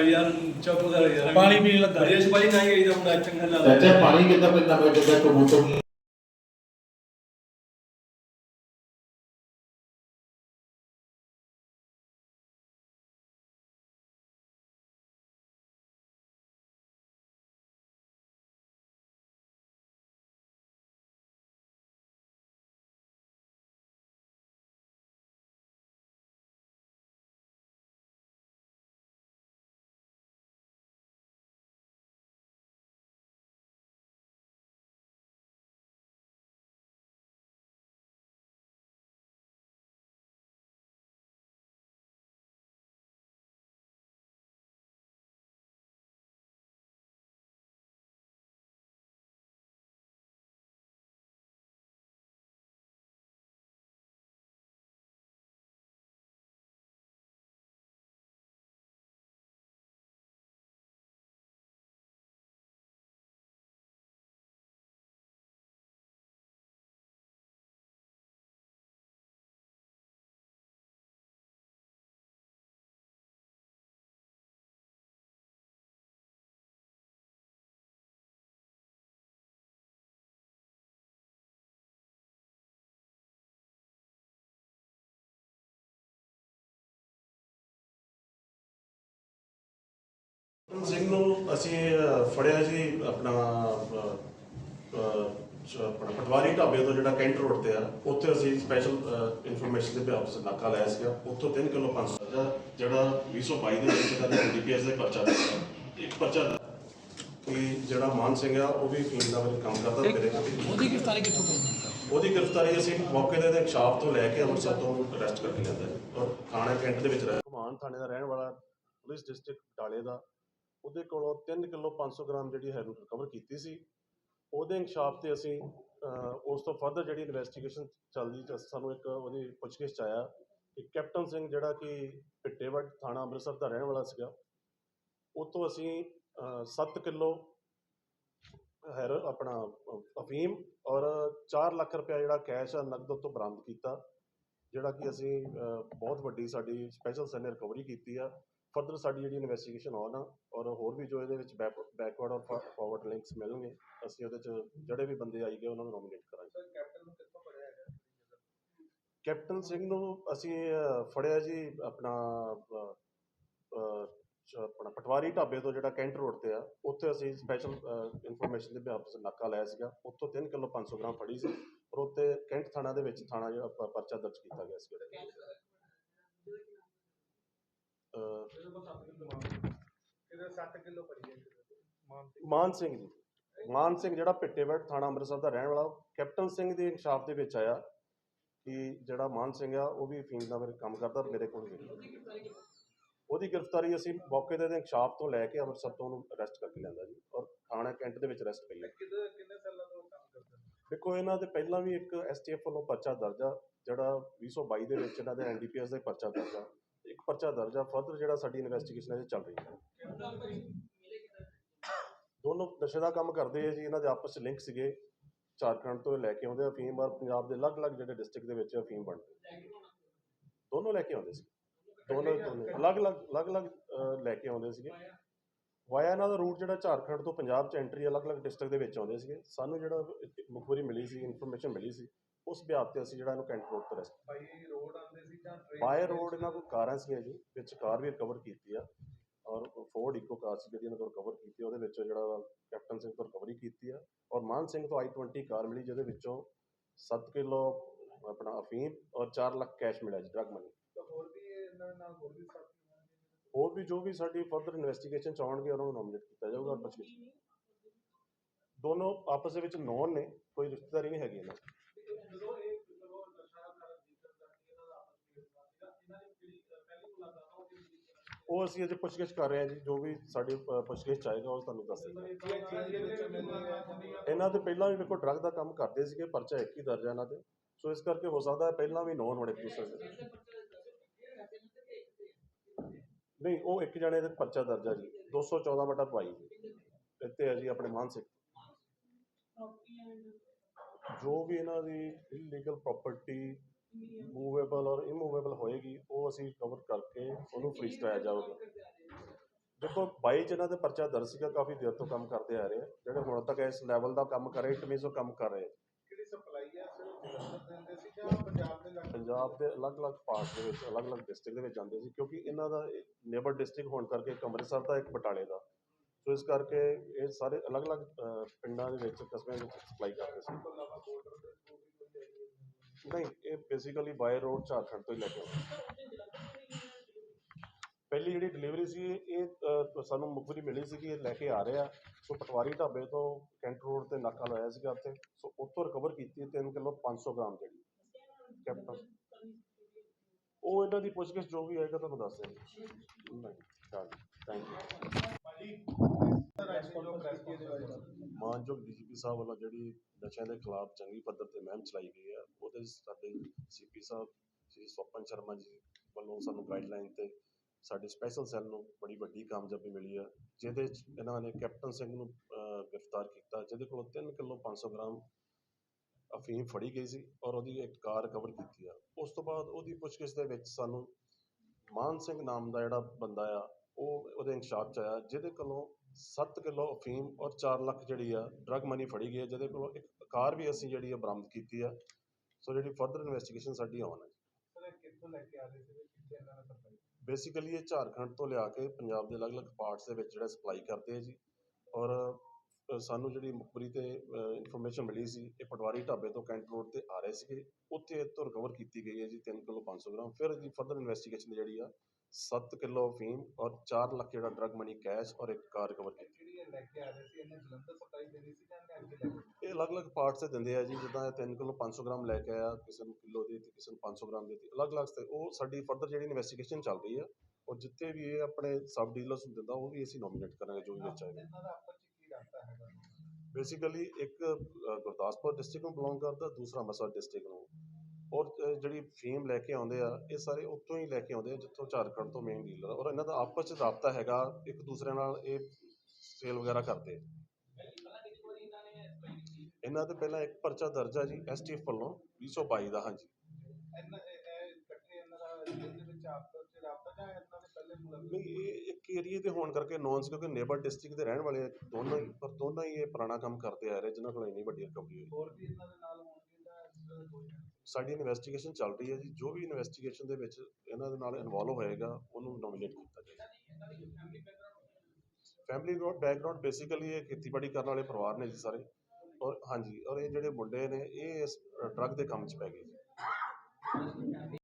ਯਾਰ ਚੁੱਪ ਕਰ ਯਾਰ। ਪਾਣੀ ਪੀਣ ਲੱਗਾ। ਰਜੇਸ਼ ਭਾਈ ਨਹੀਂ ਆਈ ਤਾਂ ਮੁੰਡਾ ਚੰਗਾ ਲਾ ਚਾਚਾ ਪਾਣੀ ਕਿੱਦਾਂ ਪੈਂਦਾ? ਪਿਆ ਕਿੱਦਾਂ ਕਬੂਤਰ ਸਿੰਘ ਨੂੰ ਅਸੀਂ ਅਹ, ਫੜਿਆ ਜੀ ਆਪਣਾ ਅਹ, ਅਹ, ਚ- ਆਪਣਾ ਪਟਵਾਰੀ ਢਾਬੇ ਤੋਂ ਜਿਹੜਾ ਕੈਂਟ ਰੋਡ ਤੇ ਆ ਉੱਥੇ ਅਸੀਂ ਸਪੈਸ਼ਲ ਇਨਫੋਰਮੇਸ਼ਨ ਦੇ ਬਿਹਾਫ ਤੇ ਨਾਕਾ ਲਾਇਆ ਸੀਗਾ। ਉੱਥੋਂ 3 ਕਿਲੋ 500 ਦਾ ਜਿਹੜਾ 2022 ਦੇ ਵਿੱਚ ਇਹਦਾ ਐਨਡੀਪੀਐਸ ਦੇ ਪਰਚਾ ਦਿੱਤਾ। ਇੱਕ ਪਰਚਾ ਦਾ ਕਿ ਜਿਹੜਾ ਮਾਨ ਸਿੰਘ ਆ ਉਹ ਵੀ ਫੀਮ ਦਾ ਵਿੱਚ ਕੰਮ ਕਰਦਾ ਮੇਰੇ ਨਾਲ ਵੀ। ਉਹਦੀ ਗ੍ਰਿਫਤਾਰੀ ਕਿੱਥੋਂ ਹੋਈ? ਉਹਦੀ ਗ੍ਰਿਫਤਾਰੀ ਅਸੀਂ ਮੌਕੇ ਦੇ ਦੇ ਸ਼ਾਪ ਤੋਂ ਲੈ ਕੇ ਅੰਮ੍ਰਿਤਸਰ ਤੋਂ ਅਰੈਸਟ ਕਰਕੇ ਲਿਆਂਦਾ। ਜੀ ਔਰ ਥਾਣੇ ਕੈਂਟ ਦੇ ਵਿੱਚ ਰਹਿ ਘੁਮਾਨ ਥਾਣੇ ਦਾ ਰਹਿਣ ਵਾਲਾ ਪੁਲਿਸ ਡਿਸਟ੍ਰਿਕਟ ਬਟਾਲੇ ਦਾ ਉਹਦੇ ਕੋਲੋਂ 3 ਕਿਲੋ 500 ਗ੍ਰਾਮ ਜਿਹੜੀ ਹੈਰੋਇਨ ਰਿਕਵਰ ਕੀਤੀ ਸੀ। ਉਹਦੇ ਇਨਸ਼ਾਫ ਤੇ ਅਸੀਂ ਉਸ ਤੋਂ ਫਰਦਰ ਜਿਹੜੀ ਇਨਵੈਸਟੀਗੇਸ਼ਨ ਚੱਲਦੀ ਸਾਨੂੰ ਇੱਕ ਉਹਦੀ ਪੁੱਛਗਿੱਛ 'ਚ ਆਇਆ ਕਿ ਕੈਪਟਨ ਸਿੰਘ ਜਿਹੜਾ ਕਿ ਪਿੱਟੇਵੜ ਥਾਣਾ ਅੰਮ੍ਰਿਤਸਰ ਦਾ ਰਹਿਣ ਵਾਲਾ ਸੀਗਾ, ਉਹ ਤੋਂ ਅਸੀਂ 7 ਕਿਲੋ ਹੈਰ, ਆਪਣਾ ਅਫੀਮ ਔਰ 4 ਲੱਖ ਰੁਪਇਆ ਜਿਹੜਾ ਕੈਸ਼ ਆ ਨਕਦ ਉਹ ਤੋਂ ਬਰਾਮਦ ਕੀਤਾ। ਜਿਹੜਾ ਕਿ ਅਸੀਂ ਬਹੁਤ ਵੱਡੀ ਸਾਡੀ ਸਪੈਸ਼ਲ ਸੈੱਲ ਨੇ ਰਿਕਵਰੀ ਕੀਤੀ ਆ। ਫਰਦਰ ਸਾਡੀ ਜਿਹੜੀ ਇਨਵੈਸਟੀਗੇਸ਼ਨ ਆਨ ਆ ਔਰ ਹੋਰ ਵੀ ਜੋ ਇਹਦੇ ਵਿੱਚ ਬੈਕਵਰਡ ਔਰ ਫਾਰਵਰਡ ਲਿੰਕਸ ਮਿਲਣਗੇ ਅਸੀਂ ਉਹਦੇ ਚ ਜਿਹੜੇ ਵੀ ਬੰਦੇ ਆਈ ਗਏ ਉਹਨਾਂ ਨੂੰ ਨੋਮੀਨੇਟ ਕਰਾਂਗੇ। ਕੈਪਟਨ ਸਿੰਘ ਨੂੰ ਅਸੀਂ ਫੜਿਆ ਜੀ ਆਪਣਾ ਆਪਣਾ ਪਟਵਾਰੀ ਢਾਬੇ ਤੋਂ ਜਿਹੜਾ ਕੈਂਟ ਰੋਡ ਤੇ ਆ ਉੱਥੇ ਅਸੀਂ ਸਪੈਸ਼ਲ ਇਨਫੋਰਮੇਸ਼ਨ ਦੇ ਬਿਹਾਫ ਤੇ ਨਾਕਾ ਲਾਇਆ ਸੀਗਾ। ਉੱਥੋਂ 3 ਕਿਲੋ 500 ਗ੍ਰਾਮ ਫੜੀ ਸੀ ਔਰ ਉੱਤੇ ਕੈਂਟ ਥਾਣਾ ਦੇ ਵਿੱਚ ਥਾਣਾ ਜਿਹੜਾ ਪ- ਪਰਚਾ ਦਰਜ ਕੀਤਾ ਗਿਆ ਸੀ ਮਾਨ ਸਿੰਘ। ਜੀ। ਮਾਨ ਸਿੰਘ ਜਿਹੜਾ ਪਿੱਟੇਵੜ ਥਾਣਾ ਅੰਮ੍ਰਿਤਸਰ ਦਾ ਰਹਿਣ ਵਾਲਾ ਕੈਪਟਨ ਸਿੰਘ ਦੇ ਇਨਸ਼ਾਫ ਦੇ ਵਿੱਚ ਆਇਆ ਕਿ ਜਿਹੜਾ ਮਾਨ ਸਿੰਘ ਆ ਉਹ ਵੀ ਫੀਮ ਦਾ ਮੇਰੇ ਕੰਮ ਕਰਦਾ ਮੇਰੇ ਕੋਲ ਵੀ। ਉਹਦੀ ਗ੍ਰਿਫਤਾਰੀ ਅਸੀਂ ਮੌਕੇ ਦੇ ਇਨਸ਼ਾਫ ਤੋਂ ਲੈ ਕੇ ਅੰਮ੍ਰਿਤਸਰ ਤੋਂ ਉਹਨੂੰ ਅਰੈਸਟ ਕਰਕੇ ਲਿਆਂਦਾ ਜੀ ਔਰ ਥਾਣਾ ਕੈਂਟ ਦੇ ਵਿੱਚ ਅਰੈਸਟ ਪਈ ਹੈ ਦੇਖੋ ਇਹਨਾਂ ਦੇ ਪਹਿਲਾਂ ਵੀ ਇੱਕ ਐਸਟੀਐਫ ਵੱਲੋਂ ਪਰਚਾ ਦਰਜ ਆ ਜਿਹੜਾ 2022 ਦੇ ਵਿੱਚ ਇਹਨਾਂ ਦੇ ਐਨਡੀਪੀਐਸ ਦਾ ਪਰਚਾ ਦਰਜ ਆ। ਇੱਕ ਪਰਚਾ ਦਰਜ ਆ ਫਰਦਰ ਜਿਹੜਾ ਸਾਡੀ ਇਨਵੈਸਟੀਗੇਸ਼ਨ ਅਜੇ ਚੱਲ ਰਹੀ ਹੈ। ਦੋਨੋਂ ਨਸ਼ੇ ਦਾ ਕੰਮ ਕਰਦੇ ਆ ਜੀ ਇਹਨਾਂ ਦੇ ਆਪਸ ਵਿੱਚ ਲਿੰਕ ਸੀਗੇ। ਝਾਰਖੰਡ ਤੋਂ ਲੈ ਕੇ ਆਉਂਦੇ ਅਫੀਮ ਔਰ ਪੰਜਾਬ ਦੇ ਅਲੱਗ-ਅਲੱਗ ਜਿਹੜੇ ਡਿਸਟ੍ਰਿਕਟ ਦੇ ਵਿੱਚ ਅਫੀਮ ਬਣਦੇ ਦੋਨੋਂ ਲੈ ਕੇ ਆਉਂਦੇ ਸੀ। ਦੋਨੋਂ ਦੋਨੋਂ ਅਲੱਗ-ਅਲੱਗ ਅਲੱਗ-ਅਲੱਗ ਲੈ ਕੇ ਆਉਂਦੇ ਸੀਗੇ। ਵਾਇਆ ਇਹਨਾਂ ਦਾ ਰੂਟ ਜਿਹੜਾ ਝਾਰਖੰਡ ਤੋਂ ਪੰਜਾਬ ਚ ਐਂਟਰੀ ਅਲੱਗ-ਅਲੱਗ ਡਿਸਟ੍ਰਿਕਟ ਦੇ ਵਿੱਚ ਆਉਂਦੇ ਸੀਗੇ। ਸਾਨੂੰ ਜਿਹੜਾ ਮੁਖਬਰੀ ਮਿਲੀ ਸੀ ਇਨਫੋਰਮੇਸ਼ਨ ਮਿਲੀ ਸੀ ਉਸ ਬਿਆਪ ਤੇ ਅਸੀਂ ਜਿਹੜਾ ਇਹਨੂੰ ਕੈਂਟ ਰੋਡ ਤੋਂ ਰੈਸਟ ਭਾਈ ਰੋਡ ਆਉਂਦੇ ਸੀ ਜਾਂ ਬਾਏ ਰੋਡ ਇਹਨਾਂ ਕੋਲ ਕਾਰਾਂ ਸੀਗੀਆਂ ਜੀ ਵਿੱਚ ਕਾਰ ਵੀ ਰਿਕਵਰ ਕੀਤੀ ਆ। ਔਰ ਫੋਰਡ ਇਕੋ ਕਾਰ ਸੀ ਜਿਹੜੀ ਇਹਨਾਂ ਕੋਲ ਰਿਕਵਰ ਕੀਤੀ ਆ, ਉਹਦੇ ਵਿੱਚ ਜਿਹੜਾ ਕੈਪਟਨ ਸਿੰਘ ਤੋਂ ਰਿਕਵਰੀ ਕੀਤੀ ਆ। ਔਰ ਮਾਨ ਸਿੰਘ ਤੋਂ i20 ਕਾਰ ਮਿਲੀ ਜਿਹਦੇ ਵਿੱਚੋਂ 7 ਕਿਲੋ ਆਪਣਾ ਅਫੀਮ ਔਰ 4 ਲੱਖ ਕੈਸ਼ ਮਿਲਿਆ ਜੀ ਡਰਗ ਮਨੀ ਨਾਲ ਹੋਰ ਵੀ ਹੋਰ ਵੀ ਜੋ ਵੀ ਸਾਡੀ ਫਰਦਰ ਇਨਵੈਸਟੀਗੇਸ਼ਨ ਚ ਆਉਣਗੇ ਉਹਨਾਂ ਨੂੰ ਨੋਮੀਨੇਟ ਕੀਤਾ ਜਾਊਗਾ ਔਰ ਪੁੱਛਗਿੱਛ ਦੋਨੋਂ ਆਪਸ ਦੇ ਵਿੱਚ ਨੌਨ ਨੇ ਕੋਈ ਰਿਸ਼ਤੇਦਾਰੀ ਨਹੀਂ ਹੈਗੀ ਇਹਨਾਂ ਦੀ। ਉਹ ਅਸੀਂ ਅਜੇ ਪੁੱਛਗਿੱਛ ਕਰ ਰਹੇ ਹਾਂ ਜੀ ਜੋ ਵੀ ਸਾਡੀ ਅ, ਪੁੱਛਗਿੱਛ ਉਹ ਤੁਹਾਨੂੰ ਦੱਸ ਦਿੰਦੇ ਇਹਨਾਂ ਦੇ ਪਹਿਲਾਂ ਵੀ ਵੇਖੋ ਡਰੱਗ ਦਾ ਕੰਮ ਕਰਦੇ ਸੀਗੇ ਪਰਚਾ ਇੱਕ ਹੀ ਦਰਜ ਹੈ ਇਹਨਾਂ ਤੇ। ਸੋ ਇਸ ਕਰਕੇ ਹੋ ਸਕਦਾ ਹੈ ਪਹਿਲਾਂ ਵੀ ਨੌਨ ਹੋਣੇ ਦੇ ਨਹੀਂ, ਉਹ ਇੱਕ ਜਣੇ ਦੇ ਪਰਚਾ ਦਰਜ ਹੈ ਜੀ। 214 ਬਟਾ ਪਾਈ ਜੀ। ਇੱਥੇ ਹੈ ਜੀ ਆਪਣੇ ਮਾਨਸਿਕ ਜੋ ਵੀ ਇਹਨਾਂ ਦੀ ਇਲੀਗਲ ਪ੍ਰਾਪਰਟੀ ਮੂਵੇਬਲ ਔਰ ਇਮੂਵੇਬਲ ਹੋਏਗੀ, ਉਹ ਅਸੀਂ ਕਵਰ ਕਰਕੇ ਉਹਨੂੰ ਫ੍ਰੀਜ਼ ਕਰਾਇਆ ਜਾਊਗਾ। ਦੇਖੋ 22 ਚ ਇਹਨਾਂ ਦੇ ਪਰਚਾ ਦਰਜ ਸੀਗਾ, ਕਾਫੀ ਦੇਰ ਤੋਂ ਕੰਮ ਕਰਦੇ ਆ ਰਹੇ ਜਿਹੜੇ ਹੁਣ ਤੱਕ ਇਸ ਲੈਵਲ ਦਾ ਕੰਮ ਕਰ ਰਹੇ ਇਟ ਮੀਨਸ ਉਹ ਕੰਮ ਕਰ ਰਹੇ ਪੰਜਾਬ ਦੇ ਅਲੱਗ-ਅਲੱਗ ਪਾਰਟ ਦੇ ਵਿੱਚ, ਅਲੱਗ-ਅਲੱਗ ਡਿਸਟ੍ਰਿਕਟ ਦੇ ਵਿੱਚ ਜਾਂਦੇ ਸੀ, ਕਿਉਂਕਿ ਇਹਨਾਂ ਦਾ ਨੇਬਰ ਡਿਸਟ੍ਰਿਕਟ ਹੋਣ ਕਰਕੇ ਇੱਕ ਅੰਮ੍ਰਿਤਸਰ ਦਾ ਇੱਕ ਬਟਾਲੇ ਦਾ। ਸੋ ਇਸ ਕਰਕੇ ਇਹ ਸਾਰੇ ਅਲੱਗ-ਅਲੱਗ ਪਿੰਡਾਂ ਦੇ ਵਿੱਚ, ਕਸਬਿਆਂ ਵਿੱਚ ਸਪਲਾਈ ਕਰਦੇ ਸੀ। ਨਹੀਂ, ਇਹ ਬੇਸਿਕਲੀ ਬਾਈ ਰੋਡ ਝਾਰਖੰਡ ਤੋਂ ਹੀ ਲੈ ਕੇ ਆਉਂਦੇ ਪਹਿਲੀ ਜਿਹੜੀ ਡਿਲੀਵਰੀ ਸੀ, ਇਹ ਸਾਨੂੰ ਮੁਖਬਰੀ ਮਿਲੀ ਸੀ ਕਿ ਇਹ ਲੈ ਕੇ ਆ ਰਿਹਾ ਸੋ ਪਟਵਾਰੀ ਢਾਬੇ ਤੋਂ ਕੈਂਟ ਰੋਡ ਤੇ ਨਾਕਾ ਲਾਇਆ ਸੀਗਾ ਉੱਥੇ। ਸੋ ਉੱਥੋਂ ਰਿਕਵਰ ਕੀਤੀ 3 ਕਿਲੋ 500 ਗ੍ਰਾਮ ਜਿਹੜੀ। ਕੈਪਟਨ। ਉਹ ਇਹਨਾਂ ਦੀ ਪੁੱਛਗਿੱਛ ਜੋ ਵੀ ਆਏਗਾ ਤੁਹਾਨੂੰ ਦੱਸ ਦੇਣਗੇ ਮਾਨਯੋਗ ਡੀਜੀਪੀ ਸਾਹਿਬ ਵੱਲੋਂ ਜਿਹੜੀ ਨਸ਼ਿਆਂ ਦੇ ਖਿਲਾਫ ਚੰਗੀ ਪੱਧਰ ਤੇ ਮੁਹਿੰਮ ਚਲਾਈ ਗਈ ਹੈ ਉਹਦੇ ਸਾਡੇ ਸੀਪੀ ਸਾਹਿਬ ਸ਼੍ਰੀ ਸਵਪਨ ਸ਼ਰਮਾ ਜੀ ਵੱਲੋਂ ਸਾਨੂੰ ਗਾਈਡਲਾਈਨ ਤੇ ਸਾਡੇ ਸਪੈਸ਼ਲ ਸੈੱਲ ਨੂੰ ਬੜੀ ਵੱਡੀ ਕਾਮਯਾਬੀ ਮਿਲੀ ਹੈ ਜਿਹਦੇ 'ਚ ਇਹਨਾਂ ਨੇ ਕੈਪਟਨ ਸਿੰਘ ਨੂੰ ਗ੍ਰਿਫਤਾਰ ਕੀਤਾ ਜਿਹਦੇ ਕੋਲੋਂ 3 ਕਿਲੋ 500 ਗ੍ਰਾਮ ਅਫੀਮ ਫੜੀ ਗਈ ਸੀ ਔਰ ਉਹਦੀ ਇੱਕ ਕਾਰ ਰਿਕਵਰ ਕੀਤੀ ਆ। ਉਸ ਤੋਂ ਬਾਅਦ ਉਹਦੀ ਪੁੱਛਗਿੱਛ ਦੇ ਵਿੱਚ ਸਾਨੂੰ ਮਾਨ ਸਿੰਘ ਨਾਮ ਦਾ ਜਿਹੜਾ ਬੰਦਾ ਆ ਉਹ ਉਹਦੇ ਇੰਕਸ਼ਾਫ ਚ ਆਇਆ ਜਿਹਦੇ ਕੋਲੋਂ 7 ਕਿਲੋ ਅਫੀਮ ਔਰ 4 ਲੱਖ ਜਿਹੜੀ ਆ ਡਰਗ ਮਨੀ ਫੜੀ ਗਈ ਹੈ ਜਿਹਦੇ ਕੋਲੋਂ ਇੱਕ ਕਾਰ ਵੀ ਅਸੀਂ ਜਿਹੜੀ ਆ ਬਰਾਮਦ ਕੀਤੀ ਆ। ਸੋ ਜਿਹੜੀ ਫਰਦਰ ਇਨਵੈਸਟੀਗੇਸ਼ਨ ਸਾਡੀ ਆਨ ਹੈ ਸਰ ਇਹ ਕਿੱਥੋਂ ਲੈ ਕੇ ਆ ਰਹੇ ਸੀ ਕਿੱਥੇ ਇਹਨਾਂ ਨੇ ਸਪਲਾਈ ਬੇਸਿਕਲੀ ਇਹ ਝਾਰਖੰਡ ਤੋਂ ਲਿਆ ਕੇ ਪੰਜਾਬ ਦੇ ਅਲੱਗ-ਅਲੱਗ ਪਾਰਟਸ ਦੇ ਵਿੱਚ ਜਿਹੜਾ ਸਪਲਾਈ ਕਰਦੇ ਆ ਜੀ। ਔਰ ਸਾਨੂੰ ਜਿਹੜੀ ਮੁਖਬਰੀ ਤੇ ਇਨਫੋਰਮੇਸ਼ਨ ਮਿਲੀ ਸੀ ਇਹ ਪਟਵਾਰੀ ਢਾਬੇ ਤੋਂ ਕੈਂਟ ਰੋਡ ਤੇ ਆ ਰਹੇ ਸੀਗੇ। ਉੱਥੇ ਇਹ ਤੋਂ ਰਿਕਵਰ ਕੀਤੀ ਗਈ ਹੈ ਜੀ 3 ਕਿਲੋ 500 ਗ੍ਰਾਮ। ਫਿਰ ਜੀ ਫਰਦਰ ਇਨਵੈਸਟੀਗੇਸ਼ਨ ਜਿਹੜੀ ਆ 7 ਕਿਲੋ ਅਫੀਮ ਔਰ 4 ਲੱਖ ਜਿਹੜਾ ਡਰਗ ਮਨੀ ਕੈਸ਼ ਔਰ ਇੱਕ ਕਾਰ ਰਿਕਵਰ ਕੀਤੀ। ਜਿਹੜੀ ਇਹ ਲੈ ਕੇ ਆ ਰਹੇ ਸੀ ਇਹਨੇ ਜਲੰਧਰ ਸਪਲਾਈ ਦੇਣੀ ਸੀ ਜਾਂ ਇਹਨੇ ਅੱਗੇ ਲੈ ਕੇ ਇਹ ਅਲੱਗ-ਅਲੱਗ ਪਾਰਟਸ ਤੇ ਦਿੰਦੇ ਆ ਜੀ ਜਿੱਦਾਂ ਇਹ 3 ਕਿਲੋ 500 ਗ੍ਰਾਮ ਲੈ ਕੇ ਆਇਆ ਕਿਸੇ ਨੂੰ ਕਿਲੋ ਦੀ ਤੇ ਕਿਸੇ ਨੂੰ 500 ਗ੍ਰਾਮ ਦੀ ਅਲੱਗ-ਅਲੱਗ ਤੇ ਉਹ ਸਾਡੀ ਫਰਦਰ ਜਿਹੜੀ ਇਨਵੈਸਟੀਗੇਸ਼ਨ ਚੱਲ ਰਹੀ ਆ ਔਰ ਜਿੱਥੇ ਵੀ ਇਹ ਆਪਣੇ ਸਬ ਡੀਲਰਸ ਨੂੰ ਦਿੰਦਾ ਉਹ ਵੀ ਅਸੀਂ ਨੋਮੀਨੇਟ ਕਰਾਂਗੇ ਜੋ ਵੀ ਵਿੱਚ ਆਏਗਾ ਇਹਨਾਂ ਬੇਸਿਕਲੀ ਇੱਕ ਗੁਰਦਾਸਪੁਰ ਡਿਸਟ੍ਰਿਕਟ ਨੂੰ ਬਿਲੋਂਗ ਕਰਦਾ, ਦੂਸਰਾ ਅੰਮ੍ਰਿਤਸਰ ਡਿਸਟ੍ਰਿਕਟ ਨੂੰ। ਔਰ ਜਿਹੜੀ ਫੀਮ ਲੈ ਕੇ ਆਉਂਦੇ ਆ, ਇਹ ਸਾਰੇ ਉੱਥੋਂ ਹੀ ਲੈ ਕੇ ਆਉਂਦੇ ਆ, ਜਿੱਥੋਂ ਝਾਰਖੰਡ ਤੋਂ ਮੇਨ ਡੀਲਰ ਔਰ ਇਹਨਾਂ ਦਾ ਆਪਸ ਚ ਰਾਬਤਾ ਹੈਗਾ, ਇੱਕ ਦੂਸਰੇ ਨਾਲ ਇਹ ਸੇਲ ਵਗੈਰਾ ਕਰਦੇ। ਆ ਇਹਨਾਂ ਤੇ ਪਹਿਲਾਂ ਇੱਕ ਪਰਚਾ ਦਰਜ ਆ ਜੀ ਐਸਟੀਐਫ ਵੱਲੋਂ 222 ਦਾ, ਹਾਂਜੀ। ਇਹਨਾਂ ਇਕੱਠੇ ਇਹਨਾਂ ਦਾ ਦਿਨ ਵਿੱਚ ਆਪਸ ਚ ਰਾਬਤਾ ਜਾਂ ਨਹੀਂ ਇਹ ਇੱਕ ਏਰੀਏ ਦੇ ਹੋਣ ਕਰਕੇ ਨੌਨ ਕਿਉਂਕਿ ਨੇਬਰ ਡਿਸਟ੍ਰਿਕਟ ਦੇ ਰਹਿਣ ਵਾਲੇ ਆ ਦੋਨੋਂ ਹੀ ਪਰ ਦੋਨੋਂ ਹੀ ਇਹ ਪੁਰਾਣਾ ਕੰਮ ਕਰਦੇ ਆ ਰਹੇ ਜਿਨ੍ਹਾਂ ਕੋਲ ਇੰਨੀ ਵੱਡੀ ਰਿਕਵਰੀ ਹੋਈ। ਸਾਡੀ ਇਨਵੈਸਟੀਗੇਸ਼ਨ ਚੱਲ ਰਹੀ ਹੈ ਜੀ ਜੋ ਵੀ ਇਨਵੈਸਟੀਗੇਸ਼ਨ ਦੇ ਵਿੱਚ ਇਹਨਾਂ ਦੇ ਨਾਲ ਇਨਵੋਲਵ ਹੋਏਗਾ ਉਹਨੂੰ ਨੋਮੀਨੇਟ ਕੀਤਾ ਜਾਏਗਾ। ਫੈਮਿਲੀ ਗ੍ਰੋਥ ਬੈਕਗ੍ਰਾਉਂਡ ਬੇਸਿਕਲੀ ਇਹ ਖੇਤੀਬਾੜੀ ਕਰਨ ਵਾਲੇ ਪਰਿਵਾਰ ਨੇ ਜੀ ਸਾਰੇ। ਔਰ ਹਾਂਜੀ ਔਰ ਇਹ ਜਿਹੜੇ ਮੁੰਡੇ ਨੇ ਇਹ ਇਸ ਡਰੱਗ ਦੇ ਕੰਮ 'ਚ ਪੈ ਗਏ ਜੀ।